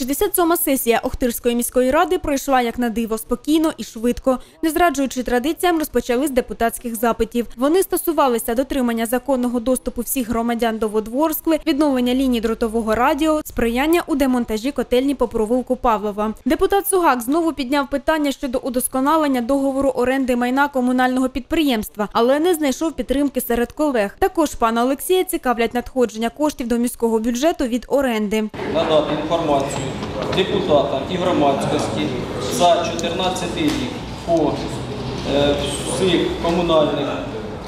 67-ма сесія Охтирської міської ради пройшла як на диво спокійно і швидко. Не зраджуючи традиціям, розпочали з депутатських запитів. Вони стосувалися дотримання законного доступу всіх громадян до водворскли, відновлення ліній дротового радіо, сприяння у демонтажі котельні по провулку Павлова. Депутат Сугак знову підняв питання щодо удосконалення договору оренди майна комунального підприємства, але не знайшов підтримки серед колег. Також пана Олексія цікавлять надходження коштів до міського бюджету від оренди. надати інформацію депутатам і громадськості за 2014 рік по е, всіх комунальних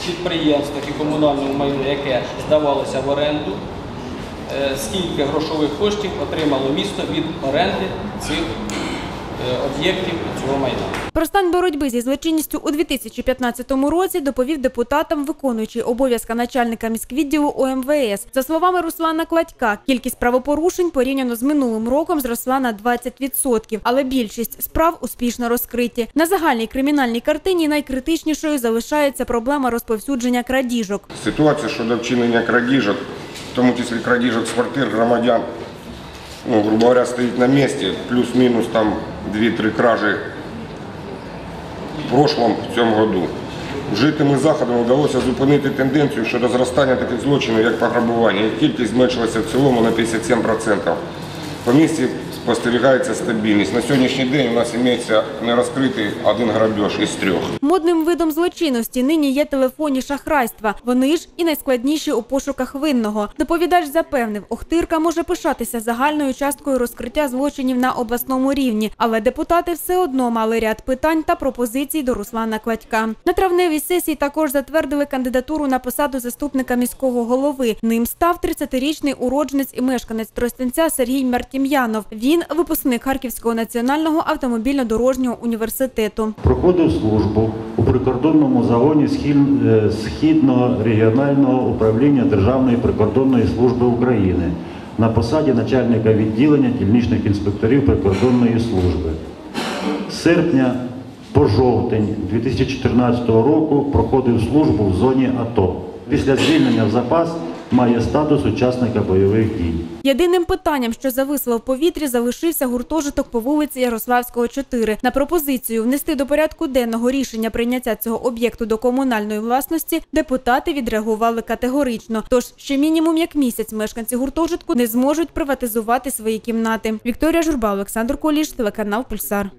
підприємствах і комунальному майну, яке здавалося в оренду, е, скільки грошових коштів отримало місто від оренди цих об'єктів цього майна. Про стан боротьби зі злочинністю у 2015 році доповів депутатам виконуючий обов'язка начальника міськвідділу ОМВС. За словами Руслана Кладька, кількість правопорушень порівняно з минулим роком зросла на 20%, але більшість справ успішно розкриті. На загальній кримінальній картині найкритичнішою залишається проблема розповсюдження крадіжок. Ситуація щодо вчинення крадіжок, в тому числі крадіжок з квартир громадян, ну, грубо говоря, стоїть на місці, плюс-мінус там 2-3 кражі в прошлом, в цьому году. Вжитими заходами вдалося зупинити тенденцію щодо зростання таких злочинів, як пограбування. Їх кількість зменшилася в цілому на 57%. По місті спостерігається стабільність. На сьогоднішній день у нас імеється нерозкритий один грабеж із трьох. Модним видом злочинності нині є телефонні шахрайства. Вони ж і найскладніші у пошуках винного. Доповідач запевнив, Охтирка може пишатися загальною часткою розкриття злочинів на обласному рівні, але депутати все одно мали ряд питань та пропозицій до Руслана Кладька. На травневій сесії також затвердили кандидатуру на посаду заступника міського голови. Ним став 30-річний уродженець і мешканець Тростянця Сергій Мартім'янов. Він випускник Харківського національного автомобільно-дорожнього університету. Проходив службу у прикордонному загоні е, Східного регіонального управління Державної прикордонної служби України на посаді начальника відділення дільничних інспекторів прикордонної служби. З серпня по жовтень 2014 року проходив службу в зоні АТО. Після звільнення в запас має статус учасника бойових дій. Єдиним питанням, що зависло в повітрі, залишився гуртожиток по вулиці Ярославського, 4. На пропозицію внести до порядку денного рішення прийняття цього об'єкту до комунальної власності депутати відреагували категорично. Тож ще мінімум як місяць мешканці гуртожитку не зможуть приватизувати свої кімнати. Вікторія Журба, Олександр Коліш, телеканал Пульсар.